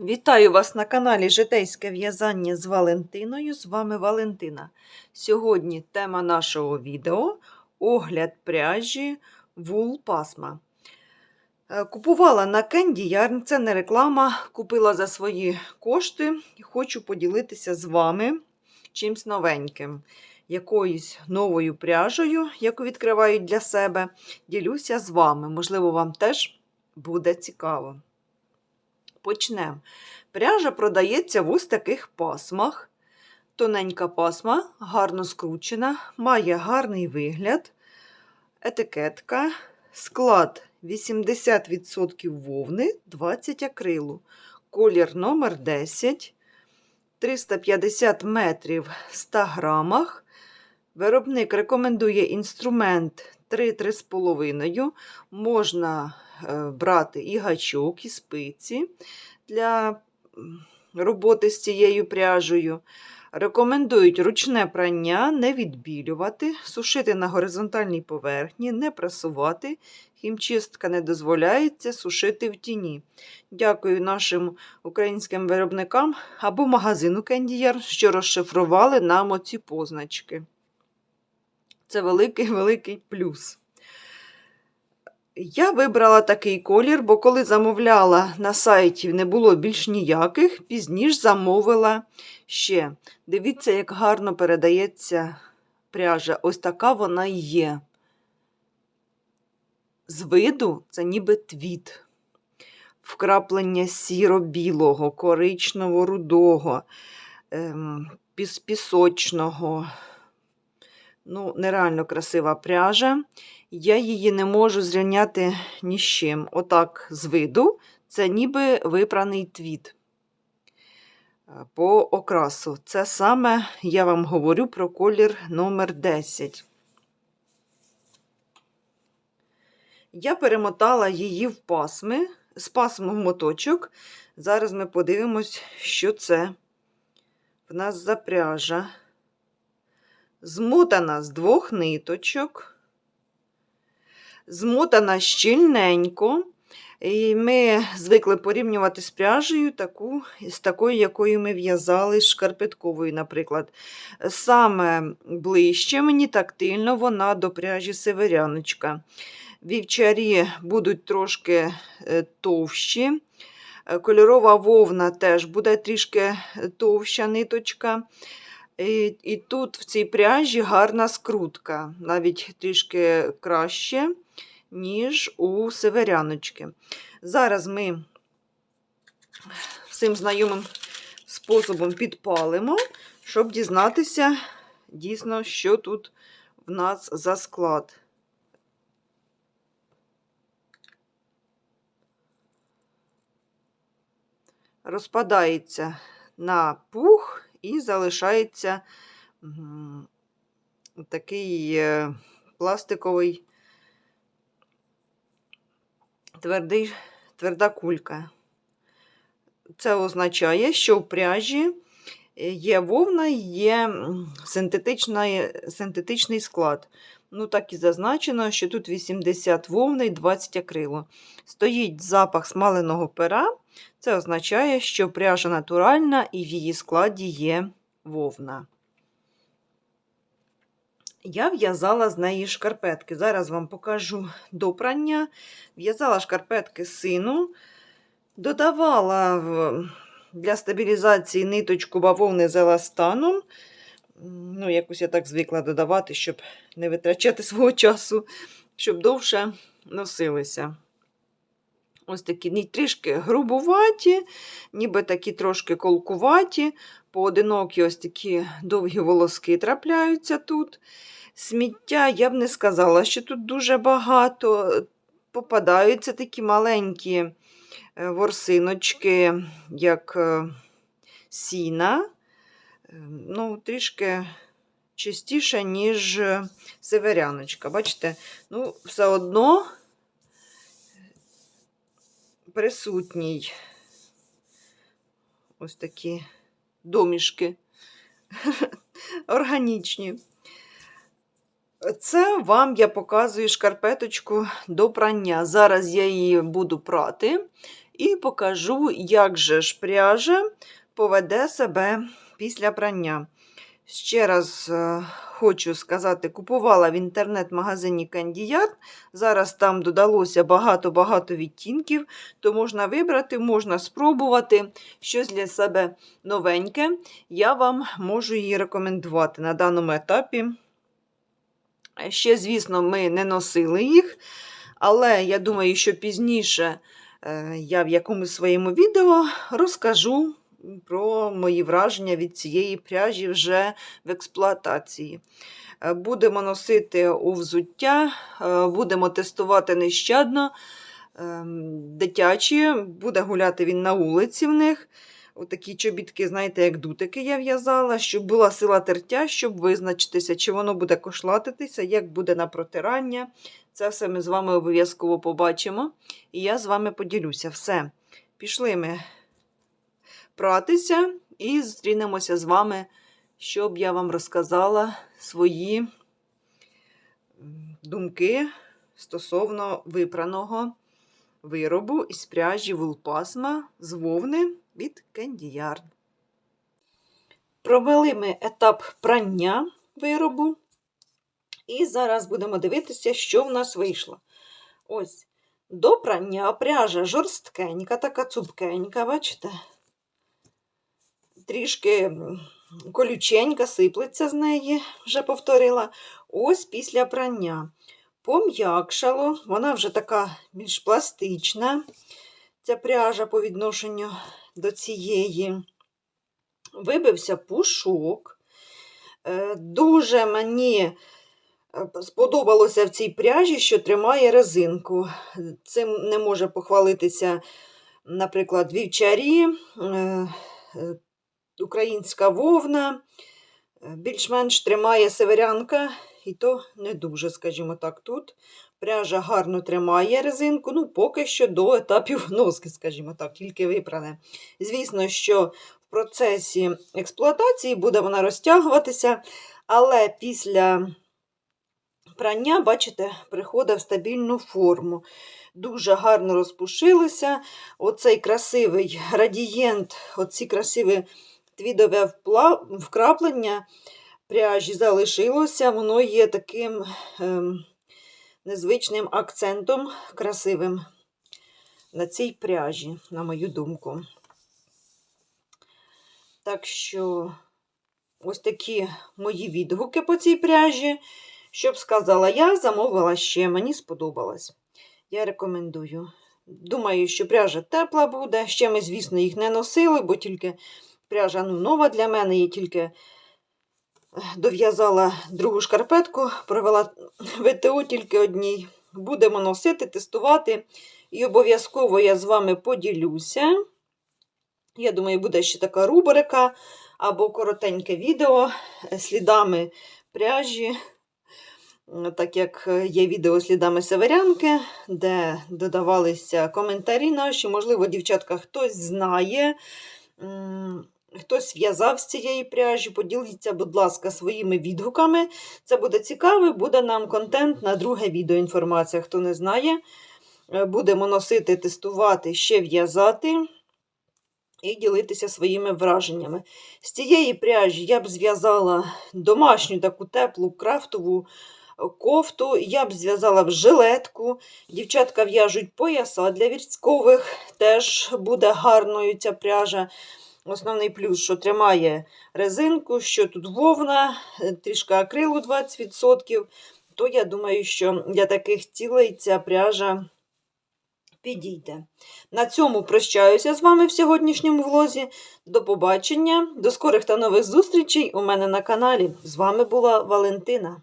Вітаю вас на каналі Житейське в'язання з Валентиною. З вами Валентина. Сьогодні тема нашого відео огляд пряжі вул пасма. Е, Купувала на Candy Yarn, це не реклама, купила за свої кошти і хочу поділитися з вами чимсь новеньким, якоюсь новою пряжею, яку відкривають для себе. Ділюся з вами. Можливо, вам теж буде цікаво. Почнемо. Пряжа продається в ось таких пасмах. Тоненька пасма, гарно скручена, має гарний вигляд, етикетка, склад 80% вовни, 20 акрилу, колір номер 10, 350 метрів в 100 грамах. Виробник рекомендує інструмент 3-3,5. Можна е, брати і гачок, і спиці для роботи з цією пряжею. Рекомендують ручне прання, не відбілювати, сушити на горизонтальній поверхні, не прасувати. Хімчистка не дозволяється сушити в тіні. Дякую нашим українським виробникам або магазину Кендіяр, що розшифрували нам оці позначки. Це великий-великий плюс. Я вибрала такий колір, бо коли замовляла на сайті не було більш ніяких, пізніше замовила ще. Дивіться, як гарно передається пряжа. Ось така вона і є. З виду це ніби твіт. Вкраплення сіро-білого, коричнево-рудого, ем, піс пісочного. Ну, нереально красива пряжа. Я її не можу зрівняти ні з чим. Отак, з виду, це ніби випраний твіт. Е, По окрасу. Це саме я вам говорю про колір номер 10. Я перемотала її в пасми, з пасмом в моточок. Зараз ми подивимось, що це в нас за пряжа. Змотана з двох ниточок змотана щільненько. І ми звикли порівнювати з пряжею таку, з такою, якою ми в'язали шкарпетковою, наприклад. Саме ближче мені тактильно вона до пряжі северяночка. Вівчарі будуть трошки е, товщі. Е, Кольорова вовна теж буде трішки товща ниточка. І, і тут в цій пряжі гарна скрутка, навіть трішки краще ніж у северяночки. Зараз ми всім знайомим способом підпалимо, щоб дізнатися дійсно, що тут в нас за склад. Розпадається на пух і залишається такий е, пластиковий твердий, тверда кулька. Це означає, що в пряжі є вовна, є синтетичний, синтетичний склад. Ну, так і зазначено, що тут 80 вовни і 20 акрилу. Стоїть запах смаленого пера. Це означає, що пряжа натуральна і в її складі є вовна. Я в'язала з неї шкарпетки. Зараз вам покажу до прання. В'язала шкарпетки сину, додавала в... для стабілізації ниточку бавовни з еластаном. Ну, якось я так звикла додавати, щоб не витрачати свого часу, щоб довше носилися. Ось такі трішки грубуваті, ніби такі трошки колкуваті, поодинокі ось такі довгі волоски трапляються тут. Сміття я б не сказала, що тут дуже багато. Попадаються такі маленькі ворсиночки, як е, сіна. Е, Ну, трішки чистіше, ніж северяночка. Бачите, ну, все одно присутній ось такі домішки органічні. Це вам я показую шкарпеточку до прання. Зараз я її буду прати і покажу, як же ж пряжа поведе себе після прання. Ще раз е, хочу сказати, купувала в інтернет-магазині Yard. Зараз там додалося багато-багато відтінків, то можна вибрати, можна спробувати щось для себе новеньке. Я вам можу її рекомендувати на даному етапі. Ще, звісно, ми не носили їх, але я думаю, що пізніше я в якомусь своєму відео розкажу про мої враження від цієї пряжі вже в експлуатації. Е, Будемо носити у взуття, е, будемо тестувати нещадно. ем, Дитячі, буде гуляти він на вулиці в них. Отакі чобітки, знаєте, як дутики я в'язала, щоб була сила тертя, щоб визначитися, чи воно буде кошлатитися, як буде на протирання. Це все ми з вами обов'язково побачимо. І я з вами поділюся. Все. Пішли ми пратися і зустрінемося з вами, щоб я вам розказала свої думки стосовно випраного виробу із пряжі вулпасма з вовни від Yarn. Провели ми етап прання виробу. І зараз будемо дивитися, що в нас вийшло. Ось, до прання пряжа жорсткенька, така цупкенька, бачите? Трішки колюченька, сиплеться з неї, вже повторила. Ось після прання. Пом'якшало, вона вже така більш пластична, ця пряжа по відношенню до цієї. Вибився пушок. Е, Дуже мені е, сподобалося в цій пряжі, що тримає резинку. Цим не може похвалитися, наприклад, вівчарі, е, українська вовна. Більш-менш тримає северянка, і то не дуже, скажімо так, тут. Пряжа гарно тримає резинку, ну, поки що до етапів носки, скажімо так, тільки випране. Звісно, що в процесі експлуатації буде вона розтягуватися, але після прання, бачите, приходить в стабільну форму. Дуже гарно розпушилися. Оцей красивий градієнт, оці красиві твідове вкраплення пряжі залишилося. Воно є таким ем, незвичним акцентом красивим на цій пряжі, на мою думку. Так що ось такі мої відгуки по цій пряжі. Щоб сказала я, замовила ще, мені сподобалось. Я рекомендую. Думаю, що пряжа тепла буде. Ще ми, звісно, їх не носили, бо тільки пряжа нова для мене. Я тільки е, дов'язала другу шкарпетку, провела ВТО тільки одній. Будемо носити, тестувати. І обов'язково я з вами поділюся. Я думаю, буде ще така рубрика або коротеньке відео е, слідами пряжі. Так як є відео слідами северянки, де додавалися коментарі наші. Можливо, дівчатка хтось знає, хтось в'язав з цієї пряжі. Поділіться, будь ласка, своїми відгуками. Це буде цікаво, буде нам контент на друге відео інформація. Хто не знає, Е, будемо носити, тестувати, ще в'язати. І ділитися своїми враженнями. З цієї пряжі я б зв'язала домашню таку теплу крафтову кофту, я б зв'язала б жилетку. Дівчатка в'яжуть пояса для військових, теж буде гарною ця пряжа. Основний плюс, що тримає резинку, що тут вовна, е, трішки акрилу 20%. То я думаю, що для таких цілей ця пряжа підійде. На цьому прощаюся з вами в сьогоднішньому влозі. До побачення, до скорих та нових зустрічей у мене на каналі. З вами була Валентина.